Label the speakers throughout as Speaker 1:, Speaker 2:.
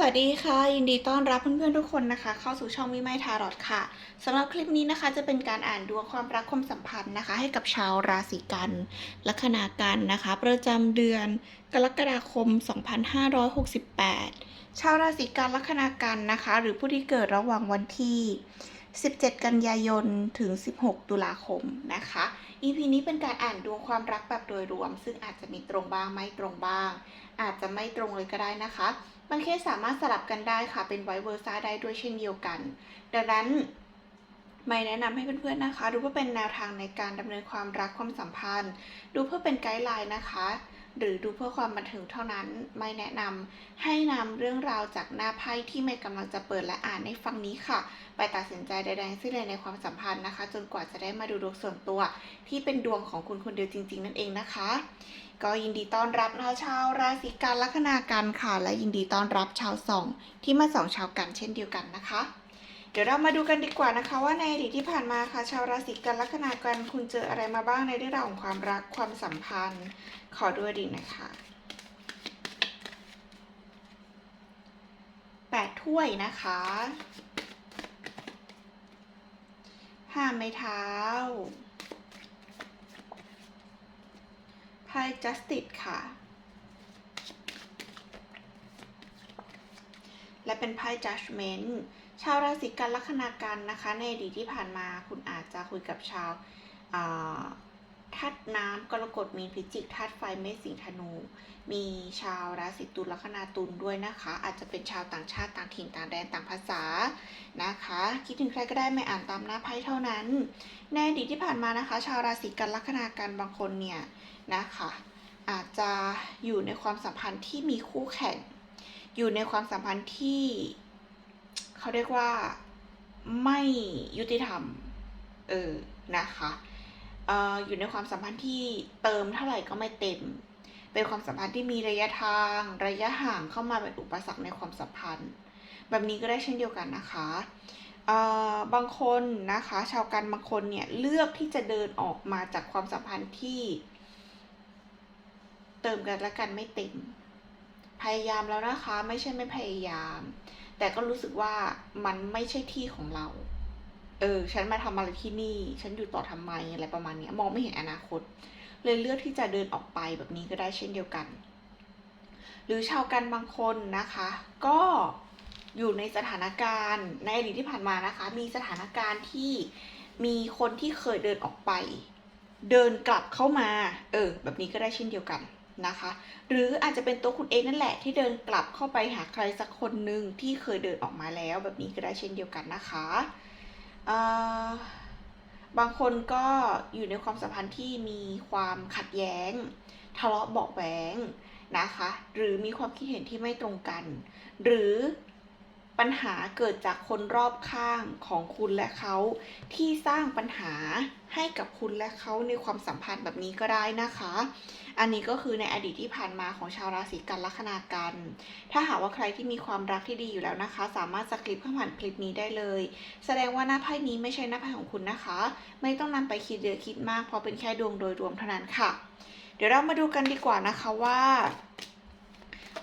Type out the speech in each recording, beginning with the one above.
Speaker 1: สวัสดีค่ะ ยินดีต้อนรับเพื่อนๆทุกคนนะคะ เข้าสู่ช่องวิไมทารอดค่ะสำหรับคลิปนี้นะคะจะเป็นการอ่านดวงความรักความสัมพันธ์นะคะ ให้กับชาวราศีกันลัคนากันนะคะ ประจำเดือนกรกฎาคม 2568 ชาวราศีกันลัคนากันนะคะ หรือผู้ที่เกิดระหว่างวันที่ 17 กันยายนถึง 16 ตุลาคมนะคะ EP นี้เป็นการอ่านดวงความรักแบบโดยรวม ซึ่งอาจจะมีตรงบ้างไม่ตรงบ้าง อาจจะไม่ตรงเลยก็ได้นะคะบางเคสสามารถสลับกันได้ค่ะ เป็นไวเวอร์ซ่าได้ด้วยเช่นเดียวกัน ดังนั้นไม่แนะนำให้เพื่อนๆนะคะ ดูเพื่อเป็นแนวทางในการดำเนินความรักความสัมพันธ์ ดูเพื่อเป็นไกด์ไลน์นะคะ หรือดูเพื่อความบันเทิงเท่านั้น ไม่แนะนำให้นำเรื่องราวจากหน้าไพ่ที่ไม่กำลังจะเปิดและอ่านในฟังนี้ค่ะ ไปตัดสินใจใดๆสิ้นเลยในความสัมพันธ์นะคะ จนกว่าจะได้มาดูดวงส่วนตัว ที่เป็นดวงของคุณคนเดียวจริง ๆ นั่นเองนะคะ ก็ยินดีต้อนรับนะคะชาวราศีกันลัคนากันค่ะ และยินดีต้อนรับชาวสองที่มาสองชาวกันเช่นเดียวกันนะคะ เดี๋ยวเรามาดูกันดีกว่านะคะ ว่าในอดีตที่ผ่านมาค่ะ ชาวราศีกันลัคนากันคุณเจออะไรมาบ้างในเรื่องราวของความรักความสัมพันธ์ ขอดูอดีตนะคะแปดถ้วยนะคะห้าไม้เท้าไพ่ justice ค่ะ และเป็นไพ่ judgment ชาวราศีกันลัคนากันนะคะ ในอดีตที่ผ่านมาคุณอาจจะคุยกับชาวธาตุน้ำกรกฎมีนพิจิกธาตุไฟเมษสิงธนู มีชาวราศีตุลลัคนาตุลด้วยนะคะ อาจจะเป็นชาวต่างชาติต่างถิ่นต่างแดนต่างภาษานะคะ คิดถึงใครก็ได้ไม่อ่านตามหน้าไพ่เท่านั้น ในอดีตที่ผ่านมานะคะ ชาวราศีกันลัคนากันบางคนเนี่ยนะคะ อาจจะอยู่ในความสัมพันธ์ที่มีคู่แข่ง อยู่ในความสัมพันธ์ที่ เขาเรียกว่าไม่ยุติธรรม เออ นะคะเอ่ออยู่ในความสัมพันธ์ที่เติมเท่าไหร่ก็ไม่เต็ม เป็นความสัมพันธ์ที่มีระยะทาง ระยะห่างเข้ามาเป็นอุปสรรคในความสัมพันธ์ แบบนี้ก็ได้เช่นเดียวกันนะคะเอ่อบางคนนะคะ ชาวกันบางคนเนี่ยเลือกที่จะเดินออกมาจากความสัมพันธ์ที่ เติมกันและกันไม่เต็ม พยายามแล้วนะคะ ไม่ใช่ไม่พยายาม แต่ก็รู้สึกว่ามันไม่ใช่ที่ของเรา เออ ฉันมาทำอะไรที่นี่ ฉันอยู่ต่อทำไมอะไรประมาณนี้มองไม่เห็นอนาคต เลยเลือกที่จะเดินออกไปแบบนี้ก็ได้เช่นเดียวกัน หรือชาวกันบางคนนะคะ ก็อยู่ในสถานการณ์ในอดีตที่ผ่านมานะคะ มีสถานการณ์ที่มีคนที่เคยเดินออกไป เดินกลับเข้ามา เออ แบบนี้ก็ได้เช่นเดียวกัน นะคะ หรืออาจจะเป็นตัวคุณเองนั่นแหละที่เดินกลับเข้าไปหาใครสักคนหนึ่งที่เคยเดินออกมาแล้วแบบนี้ก็ได้เช่นเดียวกันนะคะบางคนก็อยู่ในความสัมพันธ์ที่มีความขัดแย้ง ทะเลาะเบาแหวงนะคะ หรือมีความคิดเห็นที่ไม่ตรงกัน หรือ ปัญหาเกิดจากคนรอบข้างของคุณและเขา ที่สร้างปัญหาให้กับคุณและเขาในความสัมพันธ์แบบนี้ก็ได้นะคะ อันนี้ก็คือในอดีตที่ผ่านมาของชาวราศีกันลัคนากัน ถ้าหากว่าใครที่มีความรักที่ดีอยู่แล้วนะคะ สามารถสคริปข้าผ่านคลิปนี้ได้เลย แสดงว่าหน้าไพ่นี้ไม่ใช่หน้าไพ่ของคุณนะคะ ไม่ต้องนำไปคิดเยอะคิดมากเพราะเป็นแค่ดวงโดยรวมเท่านั้นค่ะ เดี๋ยวเรามาดูกันดีกว่านะคะว่า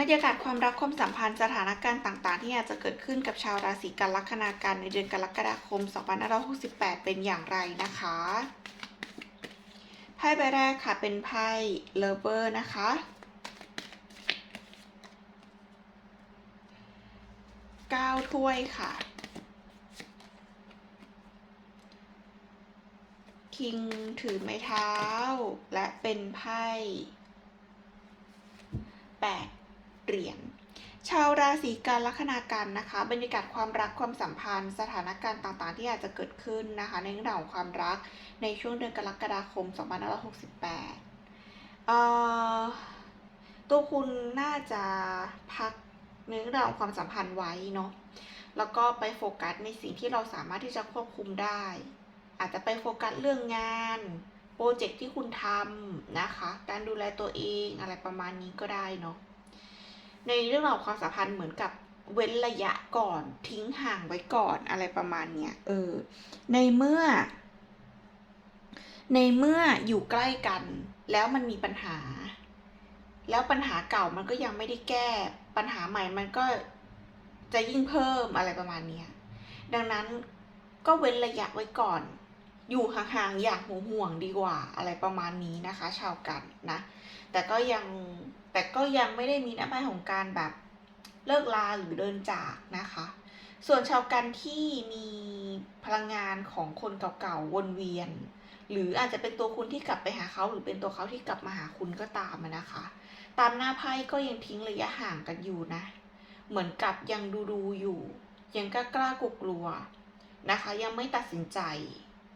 Speaker 1: บรรยากาศความรักความสัมพันธ์สถานการณ์ต่างๆ ที่อาจจะเกิดขึ้นกับชาวราศีกันลัคนากันในเดือนกรกฎาคม 2568 เป็นอย่างไรนะคะไพ่ใบแรกค่ะเป็นไพ่เลเวอร์นะคะเก้าถ้วยค่ะ คิงถือไม้เท้า และเป็นไพ่แปด เหรียญชาวราศีกันลัคนากันนะคะ บรรยากาศความรักความสัมพันธ์ สถานการณ์ต่างๆ ที่อาจจะเกิดขึ้นนะคะ ในเรื่องของความรักในช่วงเดือนกรกฎาคม 2568เอ่อตัวคุณน่าจะพักในเรื่องของความสัมพันธ์ไว้เนาะแล้วก็ไปโฟกัสในสิ่งที่เราสามารถที่จะควบคุมได้ อาจจะไปโฟกัสเรื่องงานโปรเจกต์ที่คุณทำนะคะ การดูแลตัวเองอะไรประมาณนี้ก็ได้เนาะ ในเรื่องราวความสัมพันธ์เหมือนกับเว้นระยะก่อนทิ้งห่างไว้ก่อนอะไรประมาณเนี้ยเออ ในเมื่อ ในเมื่ออยู่ใกล้กัน แล้วมันมีปัญหา แล้วปัญหาเก่ามันก็ยังไม่ได้แก้ ปัญหาใหม่มันก็จะยิ่งเพิ่มอะไรประมาณเนี้ยดังนั้นก็เว้นระยะไว้ก่อน อยู่ห่างๆอย่างห่วงๆดีกว่าอะไรประมาณนี้นะคะ ชาวกันนะ แต่ก็ยัง แต่ก็ยังไม่ได้มีน้ำพายของการแบบเลิกลาหรือเดินจากนะคะ ส่วนชาวกันที่มีพลังงานของคนเก่าๆวนเวียน หรืออาจจะเป็นตัวคุณที่กลับไปหาเขาหรือเป็นตัวเขาที่กลับมาหาคุณก็ตามนะคะ ตามหน้าไพ่ก็ยังทิ้งระยะห่างกันอยู่นะ เหมือนกับยังดูดูๆอยู่ ยังกล้ากล้ากลัวกลัวนะคะ ยังไม่ตัดสินใจ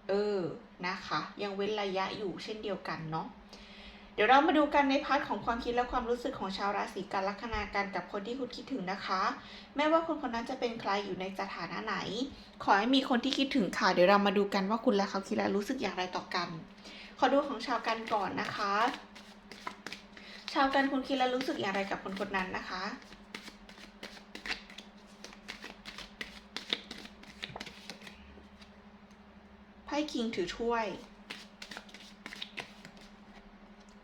Speaker 1: เออนะคะ ยังเว้นระยะอยู่เช่นเดียวกันเนาะ เดี๋ยวเรามาดูกันในพาร์ทของความคิดและความรู้สึกของชาวราศีกันลัคนากันกับคนที่คุณคิดถึงนะคะ แม้ว่าคนคนนั้นจะเป็นใครอยู่ในสถานะไหน ขอให้มีคนที่คิดถึงค่ะ เดี๋ยวเรามาดูกันว่าคุณและเขาคิดและรู้สึกอย่างไรต่อกัน ขอดูของชาวกันก่อนนะคะ ชาวกันคุณคิดและรู้สึกอย่างไรกับคนคนนั้นนะคะไพ่คิงถือถ้วย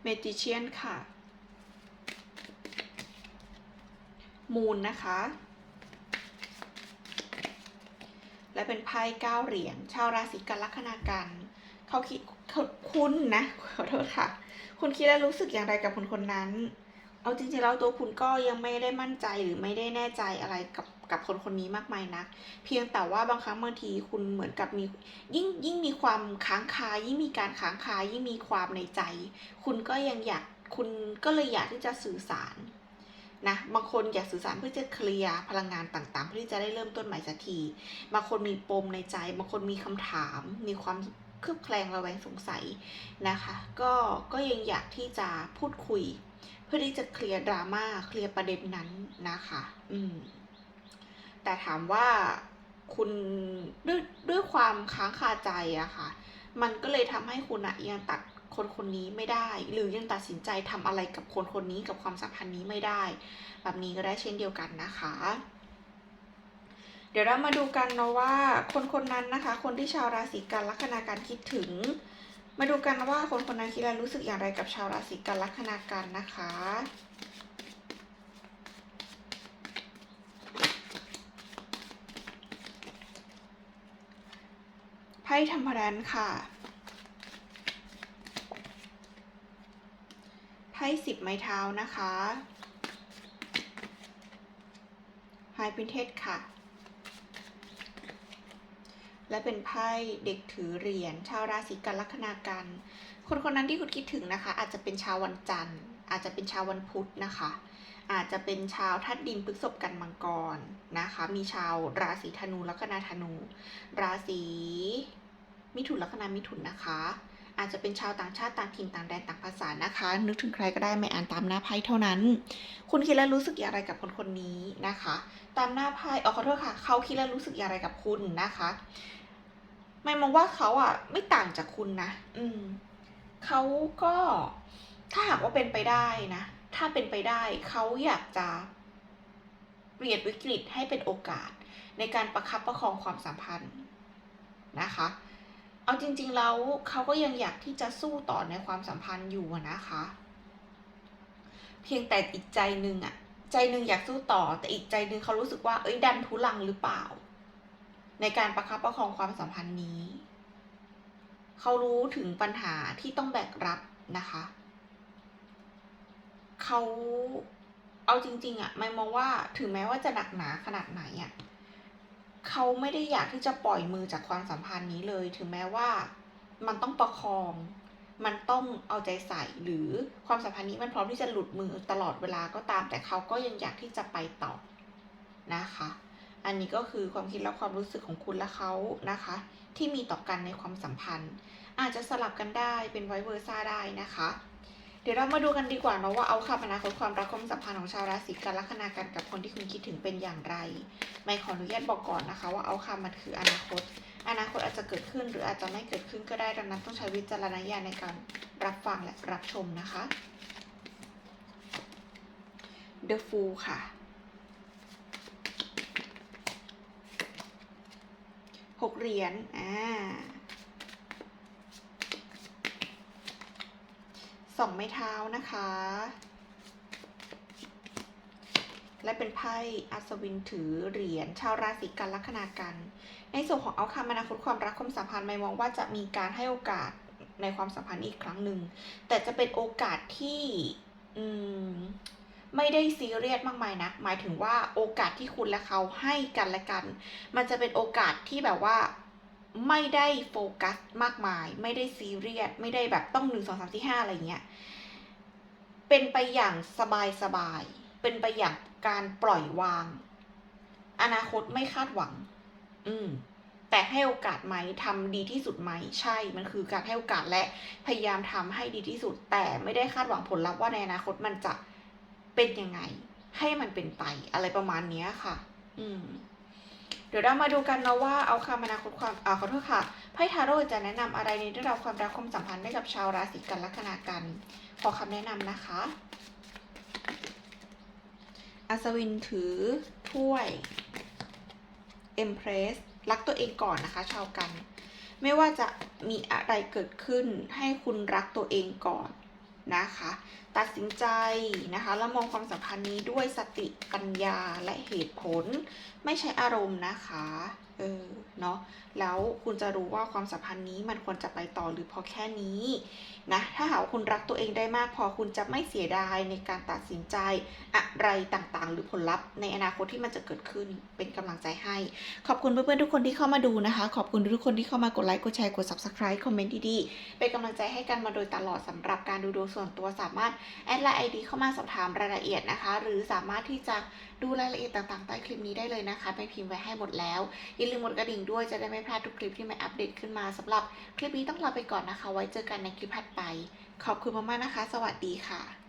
Speaker 1: เมจิเชียนค่ะ มูนนะคะ และเป็นไพ่เก้าเหรียญชาวราศีกันลัคนากันเขาคิดเขาคุณนะขอโทษค่ะ คุณคิดและรู้สึกอย่างไรกับคนคนนั้น เอาจริงๆแล้วตัวคุณก็ยังไม่ได้มั่นใจหรือไม่ได้แน่ใจอะไรกับ กับคนคนนี้มากมายนักเพียงแต่ว่าบางครั้งบางทีคุณเหมือนกับมียิ่งยิ่งมีความค้างคายิ่งมีการค้างคายิ่งมีความในใจ คุณก็ยังอยากคุณก็เลยอยากที่จะสื่อสารนะบางคนอยากสื่อสารเพื่อจะเคลียร์พลังงานต่างๆ เพื่อที่จะได้เริ่มต้นใหม่สักทีบางคนมีปมในใจ บางคนมีคำถาม มีความเคลือบแคลงระแวงสงสัยนะคะ ก็ก็ยังอยากที่จะพูดคุย เพื่อที่จะเคลียร์ดราม่าเคลียร์ประเด็นนั้นนะคะ อืม แต่ถามว่าคุณด้วยด้วยความค้างคาใจอะค่ะ มันก็เลยทำให้คุณอะยังตัดคนคนนี้ไม่ได้ หรือยังตัดสินใจทำอะไรกับคนคนนี้กับความสัมพันธ์นี้ไม่ได้ แบบนี้ก็ได้เช่นเดียวกันนะคะ เดี๋ยวเรามาดูกันเนาะว่าคนคนนั้นนะคะ คนที่ชาวราศีกันลัคนาการคิดถึง มาดูกันนะว่าคนคนนั้นคิดและรู้สึกอย่างไรกับชาวราศีกันลัคนาการนะคะ พ่ธรรมรันค่ะ ไพ่สิบไม้เท้านะคะไฮพินเทสค่ะ และเป็นไพ่เด็กถือเหรียญชาวราศีกันลัคนากัน คนคนนั้นที่คุณคิดถึงนะคะ อาจจะเป็นชาววันจันทร์ อาจจะเป็นชาววันพุธนะคะ อาจจะเป็นชาวทัดดินพฤษภกันมังกรนะคะ มีชาวราศีธนูลัคนาธนู ราศี มิถุนลัคนามิถุนนะคะ อาจจะเป็นชาวต่างชาติต่างถิ่นต่างแดนต่างภาษานะคะ นึกถึงใครก็ได้ไม่อ่านตามหน้าไพ่เท่านั้น คุณคิดแล้วรู้สึกอย่างไรกับคนคนนี้นะคะ ตามหน้าไพ่เออขอโทษค่ะ เขาคิดแล้วรู้สึกอย่างไรกับคุณนะคะ ไม่มองว่าเขาอะไม่ต่างจากคุณนะ อืมเขาก็ถ้าหากว่าเป็นไปได้นะ ถ้าเป็นไปได้เขาอยากจะเปลี่ยนวิกฤตให้เป็นโอกาส ในการประคับประคองความสัมพันธ์นะคะ เอาจริง ๆ แล้วเขาก็ยังอยากที่จะสู้ต่อในความสัมพันธ์อยู่นะคะ เพียงแต่อีกใจหนึ่งอะใจหนึ่งอยากสู้ต่อ แต่อีกใจหนึ่งเขารู้สึกว่าเอ้ยดันทุลังหรือเปล่า ในการประคับประคองความสัมพันธ์นี้ เขารู้ถึงปัญหาที่ต้องแบกรับนะคะเขาเอาจริง ๆอะไม่มองว่าถึงแม้ว่าจะหนักหนาขนาดไหนอะ เขาไม่ได้อยากที่จะปล่อยมือจากความสัมพันธ์นี้เลย ถึงแม้ว่ามันต้องประคอง มันต้องเอาใจใส่ หรือความสัมพันธ์นี้มันพร้อมที่จะหลุดมือตลอดเวลาก็ตาม แต่เขาก็ยังอยากที่จะไปต่อนะคะ อันนี้ก็คือความคิดและความรู้สึกของคุณและเขานะคะ ที่มีต่อกันในความสัมพันธ์ อาจจะสลับกันได้เป็นไวเวอร์ซ่าได้นะคะ เดี๋ยวเรามาดูกันดีกว่าเนาะว่าเอาคำอนาคตความรักความสัมพันธ์ของชาวราศีกันลัคนากันกับคนที่คุณคิดถึงเป็นอย่างไร ไม่ขออนุญาตบอกก่อนนะคะ ว่าเอาคำมันคืออนาคต อนาคตอาจจะเกิดขึ้นหรืออาจจะไม่เกิดขึ้นก็ได้ดังนั้นต้องใช้วิจารณญาณในการรับฟังและรับชมนะคะ The Fool ค่ะหกเหรียญอ่า สองไม้เท้านะคะ และเป็นไพ่อัศวินถือเหรียญชาวราศีกันลัคนากัน ในส่วนของเอาคำอนาคตความรักความสัมพันธ์ไม่มองว่าจะมีการให้โอกาสในความสัมพันธ์อีกครั้งหนึ่ง แต่จะเป็นโอกาสที่อืมไม่ได้ซีเรียสมากมายนะ หมายถึงว่าโอกาสที่คุณและเขาให้กันและกัน มันจะเป็นโอกาสที่แบบว่า ไม่ได้โฟกัสมากมาย ไม่ได้ซีเรียสไม่ได้แบบต้องหนึ่งสองสามสี่ห้าอะไรเงี้ยเป็นไปอย่างสบายสบายๆเป็นไปอย่างการปล่อยวาง อนาคตไม่คาดหวัง อืม แต่ให้โอกาสไหมทำดีที่สุดไหมใช่ มันคือการให้โอกาสและพยายามทำให้ดีที่สุด แต่ไม่ได้คาดหวังผลลัพธ์ว่าในอนาคตมันจะเป็นยังไง ให้มันเป็นไปอะไรประมาณเนี้ยค่ะ อืม เดี๋ยวเรามาดูกันนะว่าเอาคำอนาคตความอ่าขอโทษค่ะไพ่ทาโร่จะแนะนำอะไรในเรื่องราวความรักความสัมพันธ์ให้กับชาวราศีกันลัคนากันขอคำแนะนำนะคะ อัศวินถือถ้วย Empress รักตัวเองก่อนนะคะ ชาวกัน ไม่ว่าจะมีอะไรเกิดขึ้นให้คุณรักตัวเองก่อนนะคะ ตัดสินใจนะคะ แล้วมองความสัมพันธ์นี้ด้วยสติปัญญาและเหตุผล ไม่ใช่อารมณ์นะคะเออเนาะแล้วคุณจะรู้ว่าความสัมพันธ์นี้มันควรจะไปต่อหรือพอแค่นี้นะถ้าหากว่าคุณรักตัวเองได้มากพอคุณจะไม่เสียดายในการตัดสินใจอะไรต่างๆ หรือผลลัพธ์ในอนาคตที่มันจะเกิดขึ้นเป็นกำลังใจให้ ขอบคุณเพื่อนๆทุกคนที่เข้ามาดูนะคะ ขอบคุณทุกคนที่เข้ามากดไลค์กดแชร์กด subscribe คอมเมนต์ดีๆเป็นกำลังใจให้กันมาโดยตลอดสำหรับการดูดวงส่วนตัวสามารถแอดไลน์ไอดีเข้ามาสอบถามรายละเอียดนะคะ หรือสามารถที่จะดูรายละเอียดต่างๆใต้คลิปนี้ได้เลยนะคะไปพิมพ์ไว้ให้หมดแล้วอย่าลืมกดกระดิ่งด้วยจะได้ไม่พลาดทุกคลิปที่ไม่อัปเดตขึ้นมาสำหรับคลิปนี้ต้องลาไปก่อนนะคะ ไว้เจอกันในคลิปถัดไป ขอบคุณมากๆนะคะ สวัสดีค่ะ